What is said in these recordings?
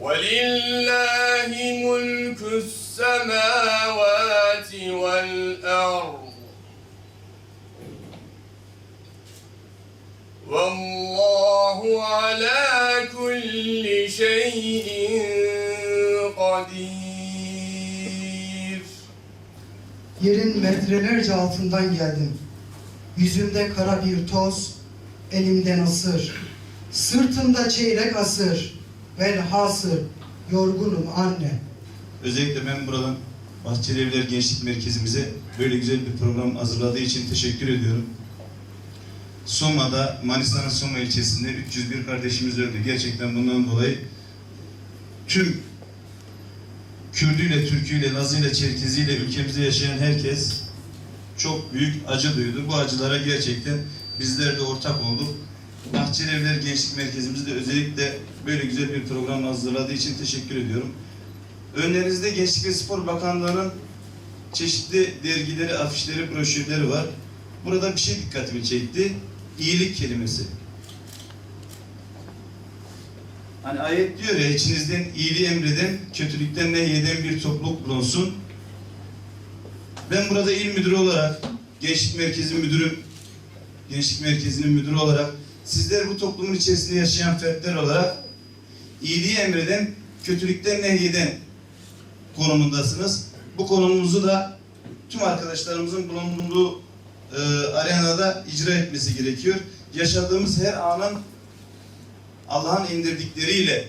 ولله ملك السماوات والأرض والله على كل شيء قدير Yerin metrelerce altından geldim. Yüzümde kara bir toz, elimde nasır. Sırtımda çeyrek asır. Velhasır, yorgunum anne. Özellikle ben buradan Bahçeli Evler Gençlik Merkezimize böyle güzel bir program hazırladığı için teşekkür ediyorum. Soma'da, Manisa'nın Soma ilçesinde 301 kardeşimiz öldü. Gerçekten bundan dolayı tüm Kürdüyle, Türküyle, Lazıyla, Çerkeziyle ülkemizde yaşayan herkes çok büyük acı duydu. Bu acılara gerçekten bizler de ortak olduk. Bahçeli Evler Gençlik Merkezimizde özellikle böyle güzel bir program hazırladığı için teşekkür ediyorum. Önlerinizde Gençlik ve Spor Bakanlığı'nın çeşitli dergileri, afişleri, broşürleri var. Burada bir şey dikkatimi çekti. İyilik kelimesi. Hani ayet diyor ya içinizden iyiliği emreden, kötülükten nehyeden bir topluluk bulunsun. Ben burada il müdürü olarak, gençlik merkezi müdürüm, gençlik merkezinin müdürü olarak, sizler bu toplumun içerisinde yaşayan fertler olarak iyiliği emreden, kötülükten nehyeden konumundasınız. Bu konumumuzu da tüm arkadaşlarımızın bulunduğu e, arenada icra etmesi gerekiyor. Yaşadığımız her anın Allah'ın indirdikleriyle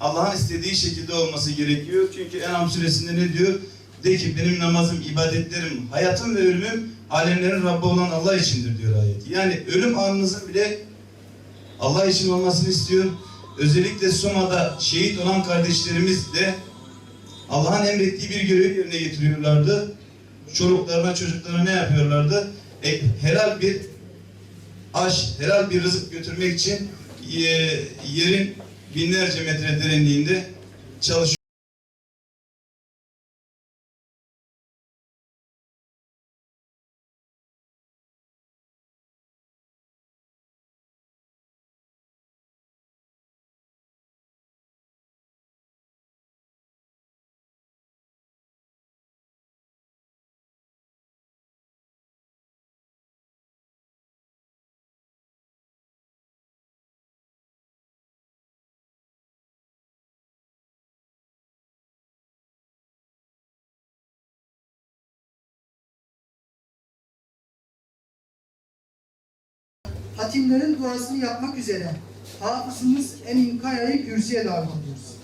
Allah'ın istediği şekilde olması gerekiyor. Çünkü En'am suresinde ne diyor? De ki benim namazım, ibadetlerim, hayatım ve ölümüm alemlerin Rabbi olan Allah içindir diyor ayet. Yani ölüm anınızın bile Allah için olmasını istiyor. Özellikle Soma'da şehit olan kardeşlerimiz de Allah'ın emrettiği bir görevi yerine getiriyorlardı. Çocuklarına, çocuklarına ne yapıyorlardı? E, helal bir aş, helal bir rızık götürmek için e, yerin binlerce metre derinliğinde çalışıyor. hatimlerin duasını yapmak üzere hafızımız Emin Kaya'yı kürsüye davet ediyoruz.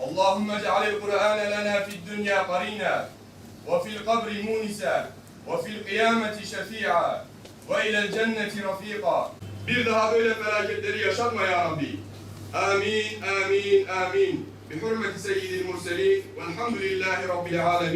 Allahümme cealil Kur'an lana fid dünya karina ve fil kabri munisa ve fil kıyameti şefi'a ve ilel cenneti rafika. Bir daha böyle felaketleri yaşatma ya Rabbi. Amin, amin, amin. Bi hurmeti seyyidil murselin velhamdülillahi rabbil alemin.